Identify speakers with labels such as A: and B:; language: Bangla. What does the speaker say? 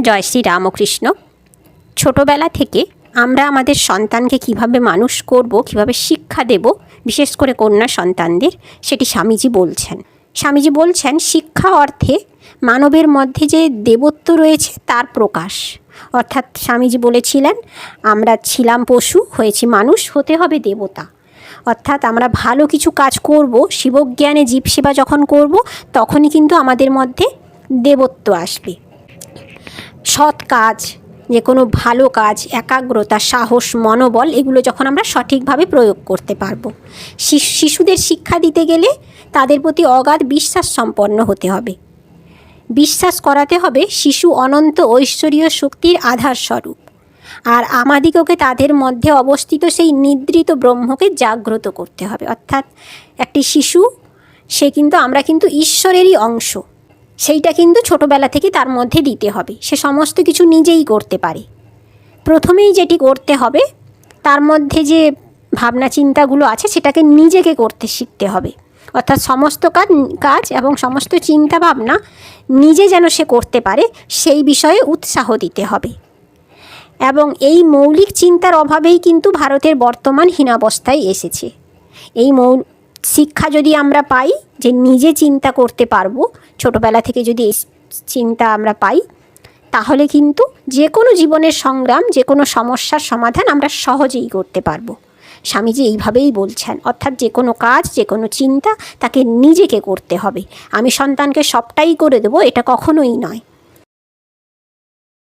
A: জয় শ্রী রামকৃষ্ণ। ছোটোবেলা থেকে আমরা আমাদের সন্তানকে কীভাবে মানুষ করব, কীভাবে শিক্ষা দেব, বিশেষ করে কন্যা সন্তানদের, সেটি স্বামীজি বলছেন। স্বামীজি বলছেন, শিক্ষা অর্থে মানবের মধ্যে যে দেবত্ব রয়েছে, তার প্রকাশ। অর্থাৎ স্বামীজি বলেছিলেন, আমরা ছিলাম পশু, হয়েছি মানুষ, হতে হবে দেবতা। অর্থাৎ আমরা ভালো কিছু কাজ করব, শিবজ্ঞানে জীব সেবা যখন করব, তখনই কিন্তু আমাদের মধ্যে দেবত্ব আসবে। সৎ কাজ, যে কোনো ভালো কাজ, একাগ্রতা, সাহস, মনোবল, এগুলো যখন আমরা সঠিকভাবে প্রয়োগ করতে পারব। শিশু- শিশুদের শিক্ষা দিতে গেলে তাদের প্রতি অগাধ বিশ্বাস সম্পন্ন হতে হবে। বিশ্বাস করাতে হবে শিশু অনন্ত ঐশ্বরীয় শক্তির আধার স্বরূপ আর আমাদিগকে তাদের মধ্যে অবস্থিত সেই নিদ্রিত ব্রহ্মকে জাগ্রত করতে হবে। অর্থাৎ একটি শিশু, সে কিন্তু, আমরা কিন্তু ঈশ্বরেরই অংশ। সেইটা কিন্তু ছোটোবেলা থেকে তার মধ্যে দিতে হবে। সে সমস্ত কিছু নিজেই করতে পারে। প্রথমেই যেটি করতে হবে, তার মধ্যে যে ভাবনা চিন্তাগুলো আছে, সেটাকে নিজেকে করতে শিখতে হবে। অর্থাৎ সমস্ত কাজ কাজ এবং সমস্ত চিন্তা ভাবনা নিজে যেন সে করতে পারে, সেই বিষয়ে উৎসাহ দিতে হবে। এবং এই মৌলিক চিন্তার অভাবেই কিন্তু ভারতের বর্তমান হীনাবস্থায় এসেছে। এই মৌ শিক্ষা যদি আমরা পাই যে নিজে চিন্তা করতে পারব, ছোটোবেলা থেকে যদি চিন্তা আমরা পাই, তাহলে কিন্তু যে কোনো জীবনের সংগ্রাম, যে কোনো সমস্যার সমাধান আমরা সহজেই করতে পারব। স্বামীজি এইভাবেই বলছেন, অর্থাৎ যে কোনো কাজ, যে কোনো চিন্তা তাকে নিজেকে করতে হবে। আমি সন্তানকে সবটাই করে দেবো, এটা কখনোই নয়।